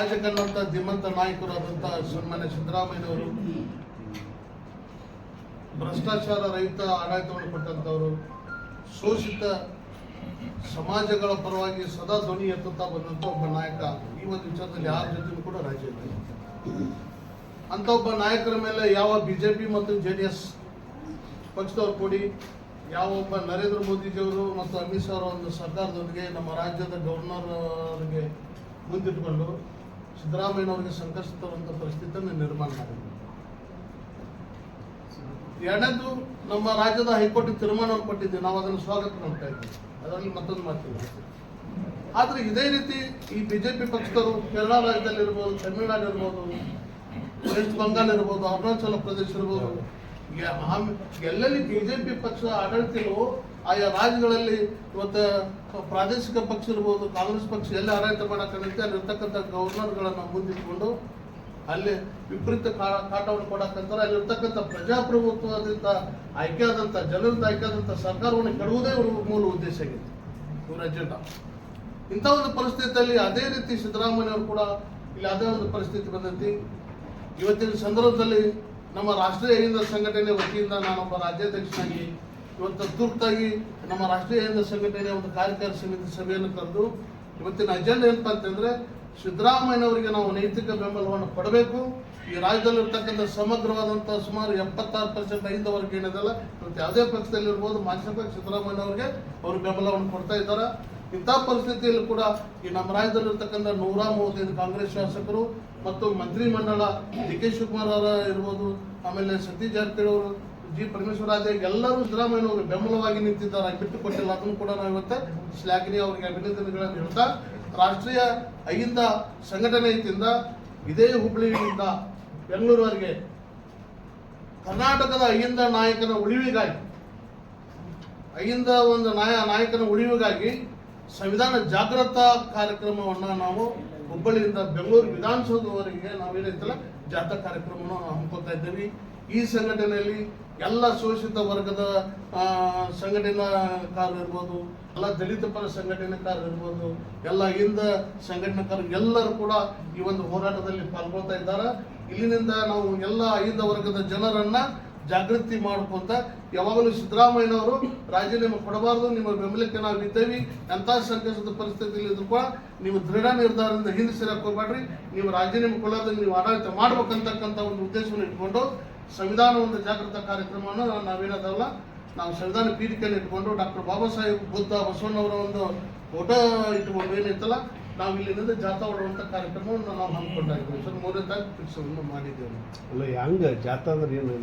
ರಾಜಕನ್ನಂತ ಧೀಮಂತ ನಾಯಕರಾದಂಥ ಸನ್ಮಾನ್ಯ ಸಿದ್ದರಾಮಯ್ಯನವರು, ಭ್ರಷ್ಟಾಚಾರ ರಹಿತ ಆಡಳಿತವನ್ನು ಕೊಟ್ಟಂಥವರು ಶೋಷಿತ ಸಮಾಜಗಳ ಪರವಾಗಿ ಸದಾ ಧ್ವನಿ ಎತ್ತುತ್ತಾ ಬಂದಂಥ ಒಬ್ಬ ನಾಯಕ. ಈ ಒಂದು ವಿಚಾರದಲ್ಲಿ ಯಾರ ಜೊತೆಗೂ ಕೂಡ ರಾಜ್ಯ ಅಂತ ಒಬ್ಬ ನಾಯಕರ ಮೇಲೆ ಯಾವ ಬಿಜೆಪಿ ಮತ್ತು ಜೆ ಡಿ ಎಸ್ ಪಕ್ಷದವ್ರು ಕೊಡಿ, ಯಾವ ಒಬ್ಬ ನರೇಂದ್ರ ಮೋದಿಜಿಯವರು ಮತ್ತು ಅಮಿತ್ ಶಾ ಅವರ ಒಂದು ಸರ್ಕಾರದೊಂದಿಗೆ ನಮ್ಮ ರಾಜ್ಯದ ಗವರ್ನರ್ ಅವರಿಗೆ ಮುಂದಿಟ್ಟುಕೊಂಡು ಸಿದ್ದರಾಮಯ್ಯನವರಿಗೆ ಸಂಕಷ್ಟ ತರುವಂಥ ಪರಿಸ್ಥಿತಿಯನ್ನು ನಿರ್ಮಾಣ ಮಾಡಿದ್ರು. ಎರಡನೇದು, ನಮ್ಮ ರಾಜ್ಯದ ಹೈಕೋರ್ಟ್ ತೀರ್ಮಾನವನ್ನು ಕೊಟ್ಟಿದ್ದೀವಿ ನಾವು ಅದನ್ನು ಸ್ವಾಗತ ಮಾಡ್ತಾ ಇದ್ದೀವಿ. ಅದರಲ್ಲಿ ಮತ್ತೊಂದು ಮಾತಿದೆ ಆದ್ರೆ ಇದೇ ರೀತಿ ಈ ಬಿಜೆಪಿ ಪಕ್ಷದವರು ಕೇರಳ ರಾಜ್ಯದಲ್ಲಿ ಇರ್ಬೋದು ತಮಿಳುನಾಡು ಇರ್ಬೋದು ವೆಸ್ಟ್ ಬಂಗಾಲ್ ಇರ್ಬೋದು, ಅರುಣಾಚಲ ಪ್ರದೇಶ ಇರ್ಬೋದು ಎಲ್ಲೆಲ್ಲಿ ಬಿಜೆಪಿ ಪಕ್ಷ ಆಡಳಿತ ಇಲ್ವೋ, ಆಯಾ ರಾಜ್ಯಗಳಲ್ಲಿ ಇವತ್ತು ಪ್ರಾದೇಶಿಕ ಪಕ್ಷ ಇರ್ಬೋದು, ಕಾಂಗ್ರೆಸ್ ಪಕ್ಷ ಎಲ್ಲಿ ಆಡಳಿತ ಮಾಡಕ್ಕಂತೆ ಅಲ್ಲಿರ್ತಕ್ಕಂಥ ಗವರ್ನರ್ಗಳನ್ನು ಮುಂದಿಟ್ಕೊಂಡು ಅಲ್ಲಿ ವಿಪರೀತ ಕಾಟವನ್ನು ಕೊಡಕ್ಕಂತಾರೆ. ಅಲ್ಲಿರ್ತಕ್ಕಂಥ ಪ್ರಜಾಪ್ರಭುತ್ವದಿಂದ ಆಯ್ಕೆಯಾದಂಥ, ಜನರಿಂದ ಆಯ್ಕೆಯಾದಂಥ ಸರ್ಕಾರವನ್ನು ಕೆಡುವುದೇ ಮೂಲ ಉದ್ದೇಶ ಆಗಿದೆ ಇವರ ಅಜೆಂಡಾ ಇಂಥ ಒಂದು ಪರಿಸ್ಥಿತಿಯಲ್ಲಿ ಅದೇ ರೀತಿ ಸಿದ್ದರಾಮಯ್ಯ ಅವರು ಕೂಡ ಇಲ್ಲಿ ಅದೇ ಒಂದು ಪರಿಸ್ಥಿತಿ ಬಂದೈತಿ. ಇವತ್ತಿನ ಸಂದರ್ಭದಲ್ಲಿ ನಮ್ಮ ರಾಷ್ಟ್ರೀಯ ಹಿಂದ ಸಂಘಟನೆ ವತಿಯಿಂದ ನಾನೊಬ್ಬ ರಾಜ್ಯಾಧ್ಯಕ್ಷನಾಗಿ ಇವತ್ತು ತುರ್ತಾಗಿ ನಮ್ಮ ರಾಷ್ಟ್ರೀಯ ಹಿಂದ ಸಂಘಟನೆಯ ಒಂದು ಕಾರ್ಯಕಾರಿ ಸಮಿತಿ ಸಭೆಯನ್ನು ಕರೆದು ಇವತ್ತಿನ ಅಜೆಂಡಾ ಏನಪ್ಪ ಅಂತಂದ್ರೆ ಸಿದ್ದರಾಮಯ್ಯನವರಿಗೆ ನಾವು ನೈತಿಕ ಬೆಂಬಲವನ್ನು ಕೊಡಬೇಕು. ಈ ರಾಜ್ಯದಲ್ಲಿರ್ತಕ್ಕಂಥ ಸಮಗ್ರವಾದಂಥ ಸುಮಾರು ಎಪ್ಪತ್ತಾರು ಪರ್ಸೆಂಟ್ ಐದವರೆಗೆ ವರ್ಗ ಏನಿದೆಲ್ಲ ಇವತ್ತು ಯಾವುದೇ ಪಕ್ಷದಲ್ಲಿ ಇರ್ಬೋದು ಮಾನ್ಯ ಪಕ್ಷ ಸಿದ್ದರಾಮಯ್ಯನವರಿಗೆ ಅವರು ಬೆಂಬಲವನ್ನು ಕೊಡ್ತಾ ಇದ್ದಾರೆ. ಇಂಥ ಪರಿಸ್ಥಿತಿಯಲ್ಲಿ ಕೂಡ ಈ ನಮ್ಮ ರಾಜ್ಯದಲ್ಲಿರ್ತಕ್ಕಂಥ ನೂರ ಮೂವತ್ತೈದು ಕಾಂಗ್ರೆಸ್ ಶಾಸಕರು ಮತ್ತು ಮಂತ್ರಿ ಮಂಡಲ ಡಿ ಕೆ ಶಿವಕುಮಾರ್ ಅವರ ಇರ್ಬೋದು, ಆಮೇಲೆ ಸತೀಶ್ ಜಾರಕಿಹೊಳಿ ಅವರು, ಜಿ ಪರಮೇಶ್ವರಾಜ ಎಲ್ಲರೂ ಸಿದ್ದರಾಮಯ್ಯನವರು ಬೆಂಬಲವಾಗಿ ನಿಂತಿದ್ದಾರೆ ಬಿಟ್ಟು ಕೊಟ್ಟಿಲ್ಲ. ಅದನ್ನು ಕೂಡ ನಾವು ಇವತ್ತು ಶ್ಲಾಘನೆ ಅವರಿಗೆ ಅಭಿನಂದನೆಗಳನ್ನು ಹೇಳ್ತಾ, ರಾಷ್ಟ್ರೀಯ ಅಹಿಂದ ಸಂಘಟನೆಯಿಂದ ಇದೇ ಹುಬ್ಬಳ್ಳಿಯಿಂದ ಬೆಂಗಳೂರುವರೆಗೆ ಕರ್ನಾಟಕದ ಅಹಿಂದ ನಾಯಕನ ಉಳಿವಿಗಾಗಿ ಅಹಿಂದ ಒಂದು ನಾಯ ನಾಯಕನ ಉಳಿವಿಗಾಗಿ ಸಂವಿಧಾನ ಜಾಗೃತ ಕಾರ್ಯಕ್ರಮವನ್ನು ನಾವು ಹುಬ್ಬಳ್ಳಿಯಿಂದ ಬೆಂಗಳೂರು ವಿಧಾನಸೌಧವರೆಗೆ ನಾವೇನೈತಲ್ಲ ಜಾಥಾ ಕಾರ್ಯಕ್ರಮವನ್ನು ಹಮ್ಮಿಕೊಳ್ತಾ ಇದ್ದೀವಿ. ಈ ಸಂಘಟನೆಯಲ್ಲಿ ಎಲ್ಲ ಶೋಷಿತ ವರ್ಗದ ಸಂಘಟನಾಕಾರರಿರ್ಬೋದು ಎಲ್ಲ ದಲಿತ ಪರ ಸಂಘಟನೆಕಾರರು ಇರ್ಬೋದು, ಎಲ್ಲ ಹಿಂದ ಸಂಘಟನೆಕಾರರು ಎಲ್ಲರೂ ಕೂಡ ಈ ಒಂದು ಹೋರಾಟದಲ್ಲಿ ಪಾಲ್ಗೊಳ್ತಾ ಇದ್ದಾರೆ. ಇಲ್ಲಿನಿಂದ ನಾವು ಎಲ್ಲ ಐದ ವರ್ಗದ ಜನರನ್ನ ಜಾಗೃತಿ ಮಾಡ್ಕೊಂತ ಯಾವಾಗಲೂ ಸಿದ್ದರಾಮಯ್ಯನವರು ರಾಜೀನಾಮೆ ಕೊಡಬಾರದು, ನಿಮ್ಮ ಬೆಂಬಲಕ್ಕೆ ನಾವು ಇದ್ದೇವೆ ಎಂಥ ಸಂಕಷ್ಟದ ಪರಿಸ್ಥಿತಿಯಲ್ಲಿ ಇದ್ರು ಕೂಡ ನೀವು ದೃಢ ನಿರ್ಧಾರದಿಂದ ಹಿಂದೆ ಹೋಗ್ಬೇಡ್ರಿ, ನೀವು ರಾಜೀನಾಮೆ ಕೊಡೋದು ನೀವು ಆಡಳಿತ ಮಾಡ್ಬೇಕಂತಕ್ಕಂಥ ಒಂದು ಉದ್ದೇಶವನ್ನು ಇಟ್ಕೊಂಡು ಸಂವಿಧಾನ ಒಂದು ಜಾಗೃತ ಕಾರ್ಯಕ್ರಮವನ್ನು ನಾವೇನದಲ್ಲ ನಾವು ಸಂವಿಧಾನ ಪೀಠಿಕೆಯನ್ನು ಇಟ್ಕೊಂಡು ಡಾಕ್ಟರ್ ಬಾಬಾ ಸಾಹೇಬ್ ಬುದ್ಧ ಬಸವಣ್ಣವರ ಒಂದು ಫೋಟೋ ಇಟ್ಕೊಂಡು ಏನಿತ್ತಲ್ಲ, ನಾವು ಇಲ್ಲಿಂದ ಜಾಥಾ ಹೊಡುವಂಥ ಕಾರ್ಯಕ್ರಮವನ್ನು ನಾವು ಹಮ್ಮಿಕೊಂಡಾಗಿದ್ದೀವಿ ಸರ್ ಮೂರನೇ ತಾರೀಕು ಫಿಕ್ಸ್ ಮಾಡಿದ್ದೇವೆ. ಅಲ್ಲ, ಹೆಂಗ ಜಾತ ಅಂದ್ರೆ ಏನು